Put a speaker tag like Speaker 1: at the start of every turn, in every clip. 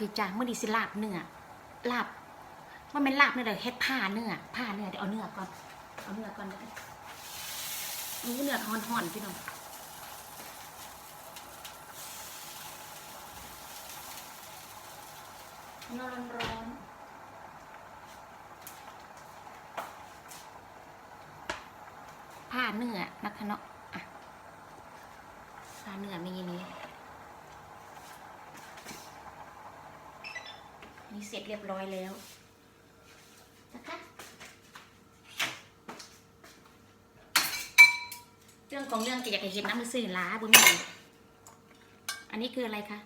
Speaker 1: ดีจ้าเมื่อดีสิลาบเนื้อลาบว่าเป็นลาบเนื้อเดี๋ยวเฮ็ดผ้าเนื้อผ้าเนื้อเดี๋ยวเอาเนื้อก่อนเอาเนื้อก่อนเดี๋ยวนี่เนื้อห่อนๆพี่น้องนื้อร้อนผ้าเนื้อนะคะเนาะอะผ้าเนื้อมีนี้ นี่เสร็จเรียบร้อยแล้วนะคะเรื่องของเรื่องจะอยากเห็นน้ำมันสื่อล้าบุญมีอันนี้คืออะไรคะ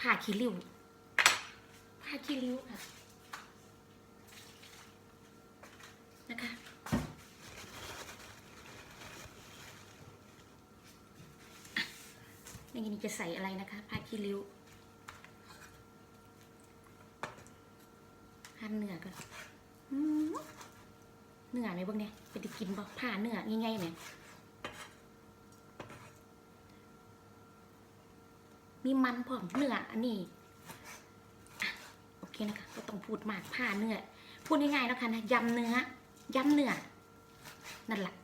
Speaker 1: ผ้าคีริ้วผ้าคีริ้วค่ะนะคะอะนี่นี่จะใส่อะไรนะคะผ้าคีริ้ว หั่น เนื้อก่อนอืมเนื้ไหนบ้างเนี่ยไปได้กินบ่ผ่าเนื้อง่ายๆเนี่ยมีมันพร้อมเนื้ออันนี้โอเคนะคะก็ต้องพูดมากผ่าเนื้อพูดง่ายๆแล้วค่ะนะยำเนื้อยำเนื้อนั่นแหละ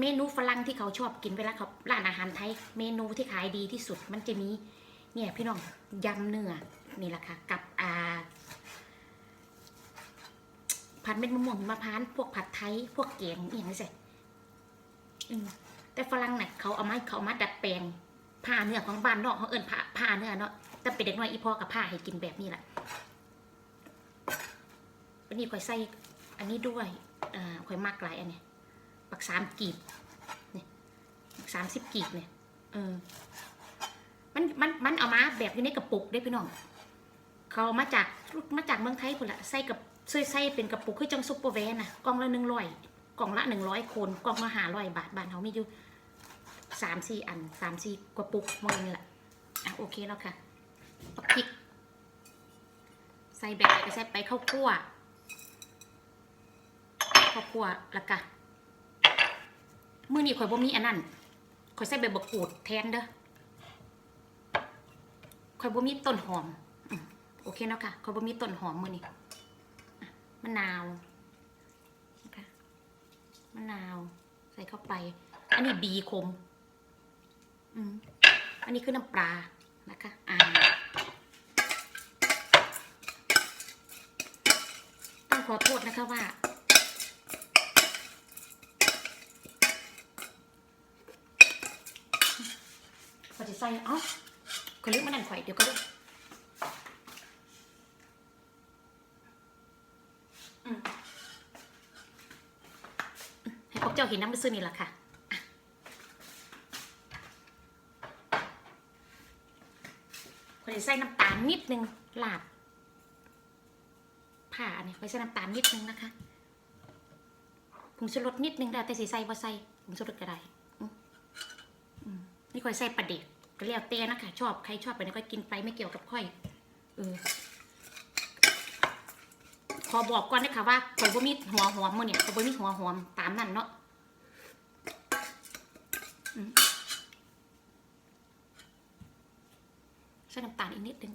Speaker 1: เมนูฝรั่งที่เขาชอบกินเวลาเขาร้านอาหารไทย เมนูที่ขายดีที่สุดมันจะมีเนี่ยพี่น้องยำเนื้อนี่แหละค่ะกับอ่า ผัดเม็ดมะม่วงหิมพานต์พวกผัดไทย พวกเกียงอย่างนี้สิอืมแต่ฝรั่งเนี่ยเขาเอามาเขาเอามาดัดแปลงผ้าเนื้อของบ้านนอกเขาเอิ้นผ้าผ้าเนื้อเนาะแต่เป็นเด็กน้อยอีพ่อกับผ้าให้กินแบบนี้แหละวันนี้ข่อยใส่อันนี้ด้วยอ่าข่อยมากหลายอันเนี้ยปักสามกีบเนี่ยสามสิบกีบเนี่ยเออมันมันมันเอามาแบบอยู่ในกระปุกได้พี่น้อง เขาเอามาจากมาจากเมืองไทยพุ่นละใส่กับ ใส่ใส่เป็นกระปุกคือจังซุปเปอร์แวนนะกล่องละหนึ่งร้อยกล่องละหนึ่งร้อยคนกล่องละห้าร้อยบาทบานเขามีอยู่สามสี่อันสามสี่กระปุกมดนี่แหละอะโอเคแล้วค่ะปักพริกใส่แบบไหนก็ใส่ไปข้าวคั่วข้าวคั่วล้วก็มือนี้ข่อยบ่มีอันนั้นข่อยใส่ใบบักกูดแทนเด้อข่อยบ่มีต้นหอมโอเคเนาะค่ะเขาบ่มีต้นหอมมือนี่อะ มะนาวนะคะมะนาว ใส่เข้าไป อันนี้บีคม อืมอันนี้คือน้ำปลานะคะ อ่าต้องขอโทษนะคะว่าพอจะใส่เอ้าขอลืมมันนั่นข่อยเดี๋ยวก็ได้ กเจ้าเห็นน้ำมันซื้อนี่แหละค่ะอะคนจะใส่น้ำตาลนิดนึงลาบผ่าเนี่ยไปใส่น้ำตาลนิดนึงนะคะผงชูรสนิดนึงได้แต่สีใส่บ่ใส่ผงชูรสก็ได้อืมอืมนี่ค่อยใส่ปลาเด็กก็เรียกเต้นะคะชอบใครชอบไปนี่ก็กินไปไม่เกี่ยวกับค่อยเออขอบอกก่อนนะคะว่าข่อยบ่มีหัวหอมมื้อเนี่ยข่อยบ่มีหัวหอมตามนั่นเนาะ ใส่น้ำตาลอีกนิดนึง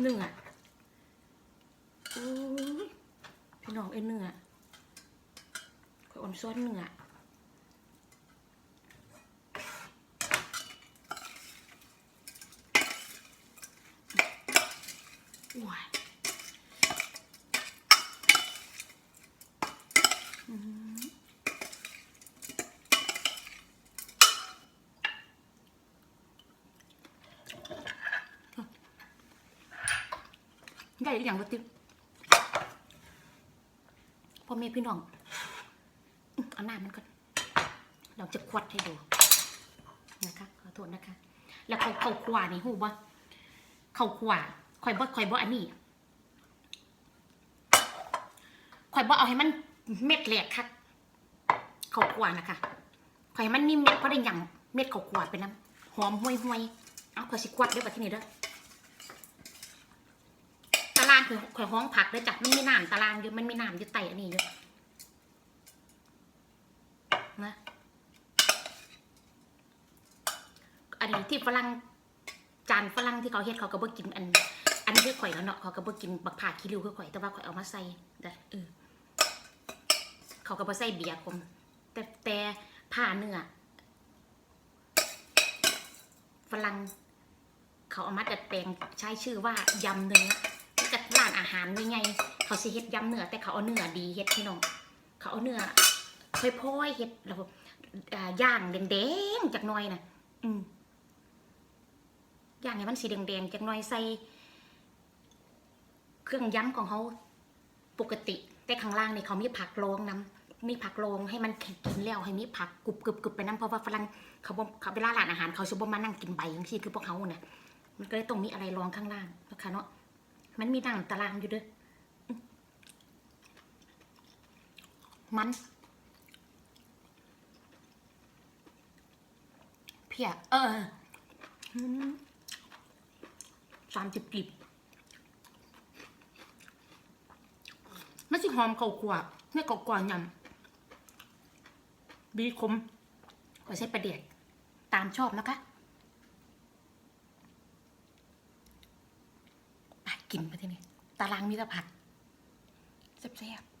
Speaker 1: เนื้อโอ้ยพี่น้องเอ้ยเนื้อข่อยอ่อนซ้อนเนื้อว้าย ได้หรือยังวะติ๊บพ่อแม่พี่น้องเอาหน้ามันก่อนเราจะควัดให้ดูนะคะขอโทษนะคะ แล้วเขาเขาขวานี่หูบ่เขาขวาข่อยบ่ข่อยบ่อันนี้ข่อยบ่เอาให้มันเม็ดแหลกคักเขาขวานะคะข่อยให้มันมีเม็ดเพราะได้หยังเม็ดเขาขวาไปน้ำหอมห่วยห่วยเอาขอยสิควัดเด้อบัดที่นี่เด้อ คือข่อยห้องผักเด้อจ้ะมันมีน้ำตารางอยู่มันมีน้ำอยู่ใต้อันนี้อยู่นะอันนี้ที่ฝรั่งจานฝรั่งที่เขาเฮ็ดเขาก็บ่กินอัน อันคือข่อยแล้วเนาะเขาก็บ่กินบักผ่าคิริวคือข่อยแต่ว่าข่อยเอามาใส่แต่เออเขาก็บ่ใส่เบียร์ผมแต่แต่ผ่าเนื้อฝรั่งเขาเอามาดัดแปลงใช้ชื่อว่ายำเนื้อ อาหารยังไงเขาสิเฮ็ดยำเนื้อแต่เขาเอาเนื้อดีเฮ็ดพี่น้อง เขาเอาเนื้อค่อยๆเฮ็ดแล้วย่างแดงๆจากน่อยน่ะอืมย่างให้มันสีแดงๆจากน่อยใส่เครื่องยำของเขาปกติ แต่ข้างล่างนี่เขามีผักรองน้ำมีผักรองให้มันกินแล้วให้มีผักกรุบกรุบกรุบไปน้ำเพราะว่าฝรั่งเขาบ่เขาเวลาร้านอาหารเขาจะบ่มานั่งกินใบอย่างที่คือพวกเขาเนี่ยมันก็เลยต้องมีอะไรรองข้างล่างนะคะเนาะ มันมีนั่งตารางอยู่ด้วยมัน เพียเออสามสิบกลิบมันสิหอมเขาขวบเนี่ยเก็ก่อนยำบีคมก็ใช้ประเดียดตามชอบนะคะไป กินไปที่นี่ตารางมีแต่ผักแซ่บๆ